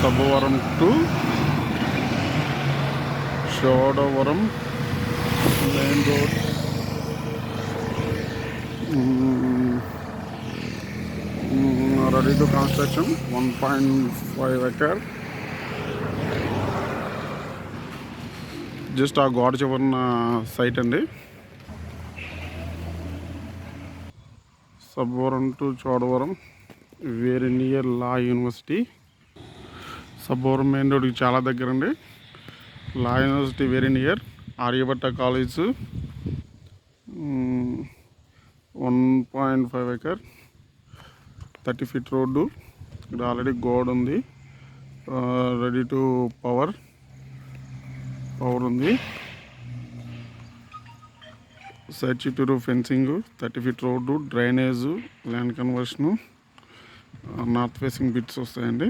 Sabbavaram to Chodavaram main road. Ready to construction one point five acre. Just ఆ గోడ చివరిన site అండి. Sabbavaram to Chodavaram వేరే near law university. Sabbavaram main రోడ్కి చాలా దగ్గర అండి law university very near Aryabhatta college one point five acre thirty feet road ఇక్కడ ఆల్రెడీ గోడ ఉంది. రెడీ టు పవర్ పవర్ ఉంది. సైడ్ చుట్టూరు fencing thirty feet road drainage land conversion north facing bits వస్తాయండి.